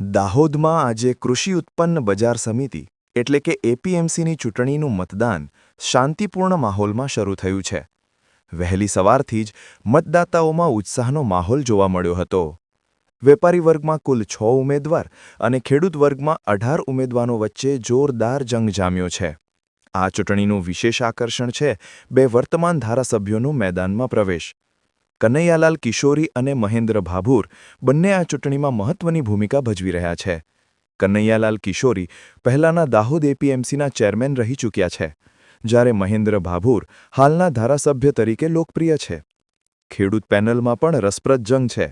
દાહોદમાં આજે કૃષિ ઉત્પન્ન બજાર સમિતિ, એટલે કે એપીએમસીની ચૂંટણીનું મતદાન, શાંતિપૂર્ણ માહોલમાં શરૂ થયું છે. વહેલી સવારથી જ મતદાતાઓમાં ઉત્સાહનો માહોલ જોવા મળ્યો હતો. વેપારી વર્ગમાં કુલ છ ઉમેદવાર અને ખેડૂત વર્ગમાં અઢાર ઉમેદવારો વચ્ચે જોરદાર જંગ જામ્યો છે. આ ચૂંટણીનું વિશેષ આકર્ષણ છે બે વર્તમાન ધારાસભ્યોનું મેદાનમાં પ્રવેશ. કનૈયાલાલ કિશોરી અને મહેન્દ્ર ભાભુર બંને આ ચૂંટણીમાં મહત્વની ભૂમિકા ભજવી રહ્યા છે. કનૈયાલાલ કિશોરી પહેલાના દાહોદ એપીએમસીના ચેરમેન રહી ચૂક્યા છે, જ્યારે મહેન્દ્ર ભાભુર હાલના ધારાસભ્ય તરીકે લોકપ્રિય છે. ખેડૂત પેનલમાં પણ રસપ્રદ જંગ છે.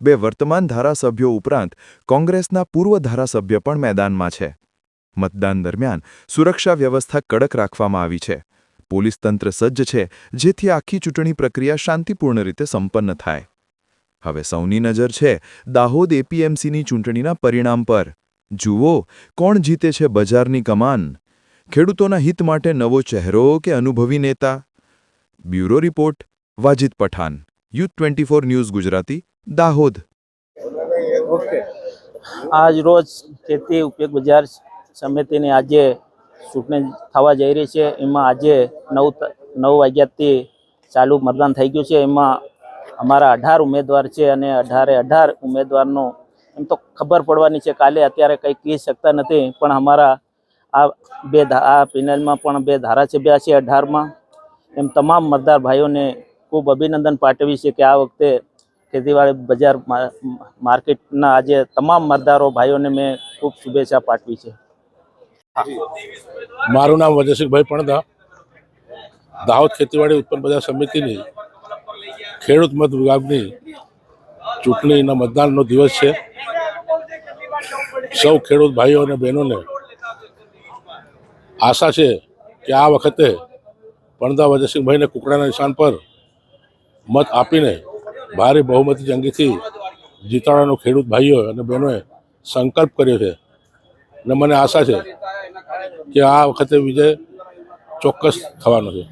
બે વર્તમાન ધારાસભ્યો ઉપરાંત કોંગ્રેસના પૂર્વ ધારાસભ્ય પણ મેદાનમાં છે. મતદાન દરમિયાન સુરક્ષા વ્યવસ્થા કડક રાખવામાં આવી છે. પોલીસ તંત્ર સજ્જ છે, જેથી આખી ચૂંટણી પ્રક્રિયા શાંતિપૂર્ણ રીતે સંપન્ન થાય. હવે સૌની નજર છે દાહોદ એપીએમસીની ચૂંટણીના પરિણામ પર. જુઓ, કોણ જીતે છે બજારની કમાન? ખેડૂતોના હિત માટે નવો ચહેરો કે અનુભવી નેતા? Bureau report, Wajid Pathan youth twenty four news Gujarati, Dahod. આજ રોજ ખેતી ઉપયોગ બજાર સમિતિની આજે ચૂંટણી થવા જઈ રહી છે. એમાં આજે નવ નવ વાગ્યાથી ચાલુ મતદાન થઈ ગયું છે. એમાં અમારા અઢાર ઉમેદવાર છે અને અઢારે અઢાર ઉમેદવારનો એમ તો ખબર પડવાની છે કાલે અત્યારે કંઈ કહી શકતા નથી, પણ અમારા આ બે આ પેનલમાં પણ બે ધારાસભ્ય છે અઢારમાં. એમ તમામ મતદાર ભાઈઓને ખૂબ અભિનંદન પાઠવી છે કે આ વખતે ખેતીવાડી બજાર માર્કેટના આજે તમામ મતદારો ભાઈઓને મેં ખૂબ શુભેચ્છા પાઠવી છે. મારું નામ વજયસિંહભાઈ પણદા. દાહોદ ખેતીવાડી ઉત્પન્ન બજાર સમિતિની ખેડૂત મત વિભાગની ચૂંટણીના મતદાનનો દિવસ છે. સૌ ખેડૂત ભાઈઓ અને બહેનોને આશા છે કે આ વખતે પણદા વજયસિંહભાઈને કુકડાના નિશાન પર મત આપીને ભારે બહુમતી જંગીથી જીતાડવાનો ખેડૂત ભાઈઓ અને બહેનોએ સંકલ્પ કર્યો છે. અને મને આશા છે કે આ વખતે વિજય ચોક્કસ થવાનો છે.